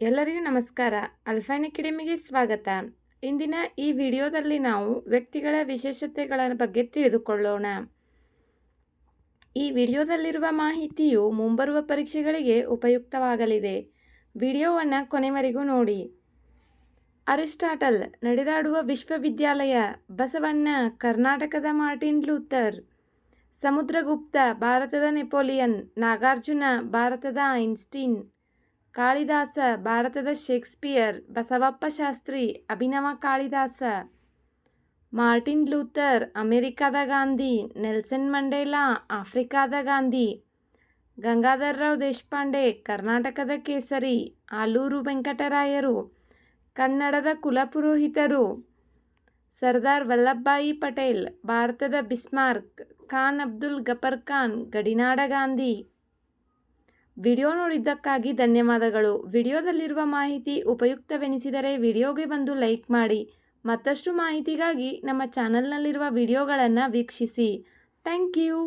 ಎಲ್ಲರಿಗೂ ನಮಸ್ಕಾರ. ಅಲ್ಫೈನ್ ಅಕಾಡೆಮಿಗೆ ಸ್ವಾಗತ. ಇಂದಿನ ಈ ವಿಡಿಯೋದಲ್ಲಿ ನಾವು ವ್ಯಕ್ತಿಗಳ ವಿಶೇಷತೆಗಳ ಬಗ್ಗೆ ತಿಳಿದುಕೊಳ್ಳೋಣ. ಈ ವಿಡಿಯೋದಲ್ಲಿರುವ ಮಾಹಿತಿಯು ಮುಂಬರುವ ಪರೀಕ್ಷೆಗಳಿಗೆ ಉಪಯುಕ್ತವಾಗಲಿದೆ. ವಿಡಿಯೋವನ್ನು ಕೊನೆವರೆಗೂ ನೋಡಿ. ಅರಿಸ್ಟಾಟಲ್ ನಡೆದಾಡುವ ವಿಶ್ವವಿದ್ಯಾಲಯ, ಬಸವಣ್ಣ, ಕರ್ನಾಟಕದ ಮಾರ್ಟಿನ್ ಲೂಥರ್, ಸಮುದ್ರಗುಪ್ತ, ಭಾರತದ ನೆಪೋಲಿಯನ್, ನಾಗಾರ್ಜುನ, ಭಾರತದ ಐನ್ಸ್ಟೀನ್ ಕಾಳಿದಾಸ, ಭಾರತದ Shakespeare, Basavappa Shastri, Abhinava Kalidasa, Martin Luther, ಅಮೆರಿಕಾದ ಗಾಂಧಿ, ನೆಲ್ಸನ್ ಮಂಡೇಲಾ, ಆಫ್ರಿಕಾದ ಗಾಂಧಿ ಗಂಗಾಧರರಾವ್ ದೇಶಪಾಂಡೆ, ಕರ್ನಾಟಕದ ಕೇಸರಿ, ಆಲೂರು ವೆಂಕಟರಾಯರು, ಕನ್ನಡದ ಕುಲಪುರೋಹಿತರು, ಸರ್ದಾರ್ ವಲ್ಲಭಭಾಯಿ ಪಟೇಲ್, ಭಾರತದ ಬಿಸ್ಮಾರ್ಕ್, ಖಾನ್ ಅಬ್ದುಲ್ ಗಫರ್ ಖಾನ್, ಗಡಿನಾಡ ಗಾಂಧಿ ವಿಡಿಯೋ ನೋಡಿದ್ದಕ್ಕಾಗಿ ಧನ್ಯವಾದಗಳು. ವಿಡಿಯೋದಲ್ಲಿರುವ ಮಾಹಿತಿ ಉಪಯುಕ್ತವೆನಿಸಿದರೆ ವಿಡಿಯೋಗೆ ಬಂದು ಲೈಕ್ ಮಾಡಿ. ಮತ್ತಷ್ಟು ಮಾಹಿತಿಗಾಗಿ ನಮ್ಮ ಚಾನಲ್ನಲ್ಲಿರುವ ವಿಡಿಯೋಗಳನ್ನು ವೀಕ್ಷಿಸಿ. Thank you.